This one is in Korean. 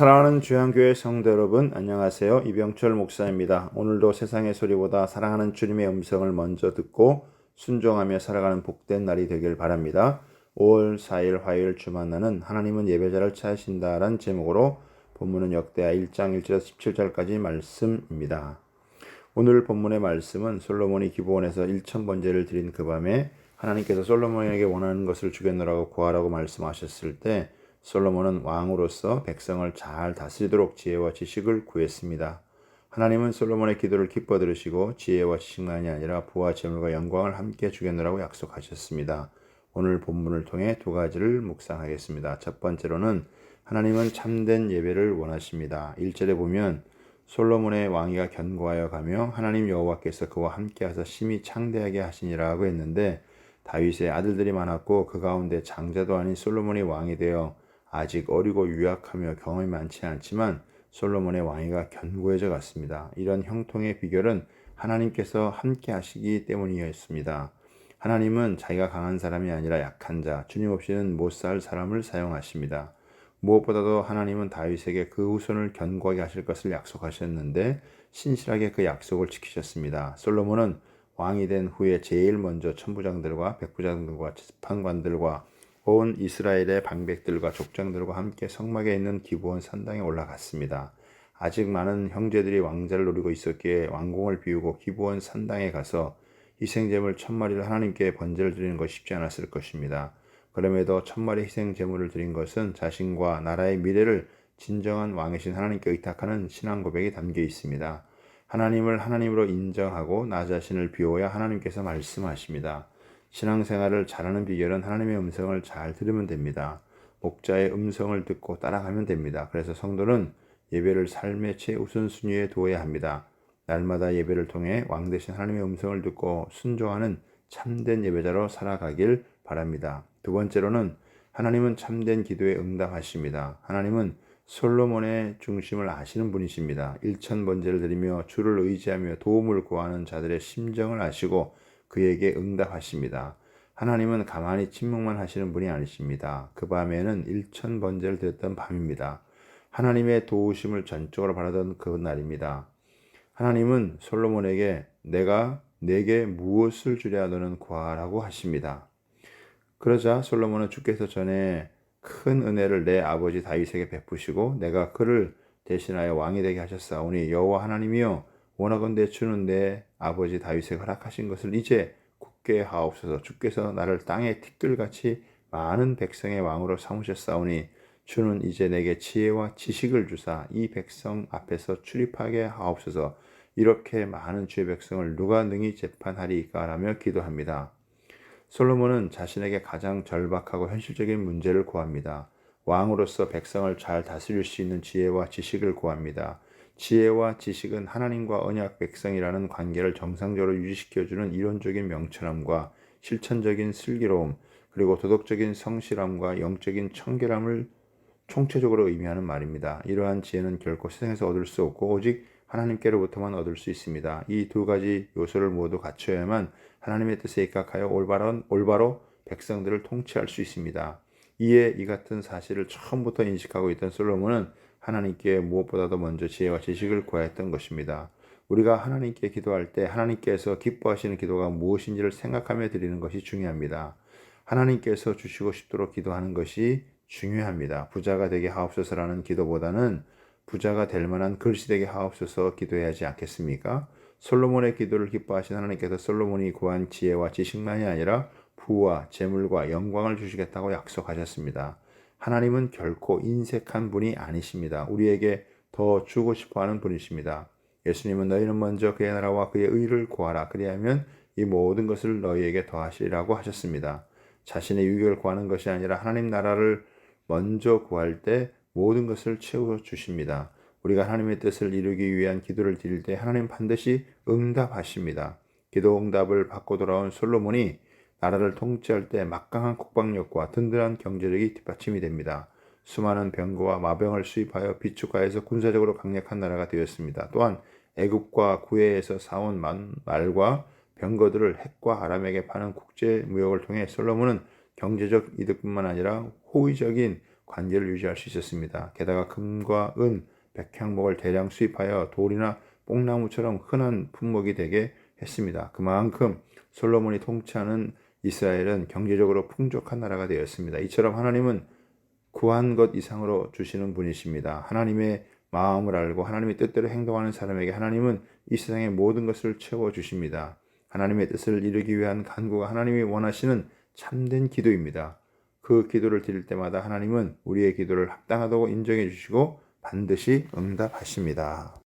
사랑하는 주양교회 성도 여러분, 안녕하세요. 이병철 목사입니다. 오늘도 세상의 소리보다 사랑하는 주님의 음성을 먼저 듣고 순종하며 살아가는 복된 날이 되길 바랍니다. 5월 4일 화요일 주 만나는 하나님은 예배자를 찾으신다라는 제목으로 본문은 역대하 1장 1절에서 17절까지 말씀입니다. 오늘 본문의 말씀은 솔로몬이 기브온에서 1천 번제를 드린 그 밤에 하나님께서 솔로몬에게 원하는 것을 주겠노라고 구하라고 말씀하셨을 때 솔로몬은 왕으로서 백성을 잘 다스리도록 지혜와 지식을 구했습니다. 하나님은 솔로몬의 기도를 기뻐 들으시고 지혜와 지식만이 아니라 부와 재물과 영광을 함께 주겠노라고 약속하셨습니다. 오늘 본문을 통해 두 가지를 묵상하겠습니다. 첫 번째로는 하나님은 참된 예배를 원하십니다. 1절에 보면 솔로몬의 왕위가 견고하여 가며 하나님 여호와께서 그와 함께 하사 심히 창대하게 하시니라고 했는데 다윗의 아들들이 많았고 그 가운데 장자도 아닌 솔로몬이 왕이 되어 아직 어리고 유약하며 경험이 많지 않지만 솔로몬의 왕위가 견고해져 갔습니다. 이런 형통의 비결은 하나님께서 함께 하시기 때문이었습니다. 하나님은 자기가 강한 사람이 아니라 약한 자, 주님 없이는 못 살 사람을 사용하십니다. 무엇보다도 하나님은 다윗에게 그 후손을 견고하게 하실 것을 약속하셨는데 신실하게 그 약속을 지키셨습니다. 솔로몬은 왕이 된 후에 제일 먼저 천부장들과 백부장들과 재판관들과 온 이스라엘의 방백들과 족장들과 함께 성막에 있는 기브온 산당에 올라갔습니다. 아직 많은 형제들이 왕자를 노리고 있었기에 왕궁을 비우고 기브온 산당에 가서 희생제물 천 마리를 하나님께 번제를 드리는 것이 쉽지 않았을 것입니다. 그럼에도 천 마리 희생 제물을 드린 것은 자신과 나라의 미래를 진정한 왕이신 하나님께 의탁하는 신앙 고백이 담겨 있습니다. 하나님을 하나님으로 인정하고 나 자신을 비워야 하나님께서 말씀하십니다. 신앙생활을 잘하는 비결은 하나님의 음성을 잘 들으면 됩니다. 목자의 음성을 듣고 따라가면 됩니다. 그래서 성도는 예배를 삶의 최우선순위에 두어야 합니다. 날마다 예배를 통해 왕 대신 하나님의 음성을 듣고 순종하는 참된 예배자로 살아가길 바랍니다. 두 번째로는 하나님은 참된 기도에 응답하십니다. 하나님은 솔로몬의 중심을 아시는 분이십니다. 일천 번제를 드리며 주를 의지하며 도움을 구하는 자들의 심정을 아시고 그에게 응답하십니다. 하나님은 가만히 침묵만 하시는 분이 아니십니다. 그 밤에는 일천 번제를 드렸던 밤입니다. 하나님의 도우심을 전적으로 바라던 그 날입니다. 하나님은 솔로몬에게 내가 내게 무엇을 주랴 너는 구하라고 하십니다. 그러자 솔로몬은 주께서 전에 큰 은혜를 내 아버지 다윗에게 베푸시고 내가 그를 대신하여 왕이 되게 하셨사오니 여호와 하나님이여 원하건대 주는 내 아버지 다윗에 허락하신 것을 이제 굳게 하옵소서 주께서 나를 땅의 티끌같이 많은 백성의 왕으로 삼으셨사오니 주는 이제 내게 지혜와 지식을 주사 이 백성 앞에서 출입하게 하옵소서 이렇게 많은 주의 백성을 누가 능히 재판하리까 라며 기도합니다. 솔로몬은 자신에게 가장 절박하고 현실적인 문제를 구합니다. 왕으로서 백성을 잘 다스릴 수 있는 지혜와 지식을 구합니다. 지혜와 지식은 하나님과 언약 백성이라는 관계를 정상적으로 유지시켜주는 이론적인 명철함과 실천적인 슬기로움, 그리고 도덕적인 성실함과 영적인 청결함을 총체적으로 의미하는 말입니다. 이러한 지혜는 결코 세상에서 얻을 수 없고 오직 하나님께로부터만 얻을 수 있습니다. 이 두 가지 요소를 모두 갖춰야만 하나님의 뜻에 입각하여 올바른, 올바로 백성들을 통치할 수 있습니다. 이에 이 같은 사실을 처음부터 인식하고 있던 솔로몬은 하나님께 무엇보다도 먼저 지혜와 지식을 구하였던 것입니다. 우리가 하나님께 기도할 때 하나님께서 기뻐하시는 기도가 무엇인지를 생각하며 드리는 것이 중요합니다. 하나님께서 주시고 싶도록 기도하는 것이 중요합니다. 부자가 되게 하옵소서라는 기도보다는 부자가 될 만한 글씨 되게 하옵소서 기도해야 하지 않겠습니까? 솔로몬의 기도를 기뻐하신 하나님께서 솔로몬이 구한 지혜와 지식만이 아니라 부와 재물과 영광을 주시겠다고 약속하셨습니다. 하나님은 결코 인색한 분이 아니십니다. 우리에게 더 주고 싶어 하는 분이십니다. 예수님은 너희는 먼저 그의 나라와 그의 의를 구하라. 그리하면 이 모든 것을 너희에게 더하시리라고 하셨습니다. 자신의 유익을 구하는 것이 아니라 하나님 나라를 먼저 구할 때 모든 것을 채워 주십니다. 우리가 하나님의 뜻을 이루기 위한 기도를 드릴 때 하나님 반드시 응답하십니다. 기도 응답을 받고 돌아온 솔로몬이 나라를 통치할 때 막강한 국방력과 든든한 경제력이 뒷받침이 됩니다. 수많은 병거와 마병을 수입하여 비축하여서 군사적으로 강력한 나라가 되었습니다. 또한 애굽과 구해에서 사온 말과 병거들을 핵과 아람에게 파는 국제 무역을 통해 솔로몬은 경제적 이득뿐만 아니라 호의적인 관계를 유지할 수 있었습니다. 게다가 금과 은, 백향목을 대량 수입하여 돌이나 뽕나무처럼 흔한 품목이 되게 했습니다. 그만큼 솔로몬이 통치하는 이스라엘은 경제적으로 풍족한 나라가 되었습니다. 이처럼 하나님은 구한 것 이상으로 주시는 분이십니다. 하나님의 마음을 알고 하나님의 뜻대로 행동하는 사람에게 하나님은 이 세상의 모든 것을 채워 주십니다. 하나님의 뜻을 이루기 위한 간구가 하나님이 원하시는 참된 기도입니다. 그 기도를 드릴 때마다 하나님은 우리의 기도를 합당하다고 인정해 주시고 반드시 응답하십니다.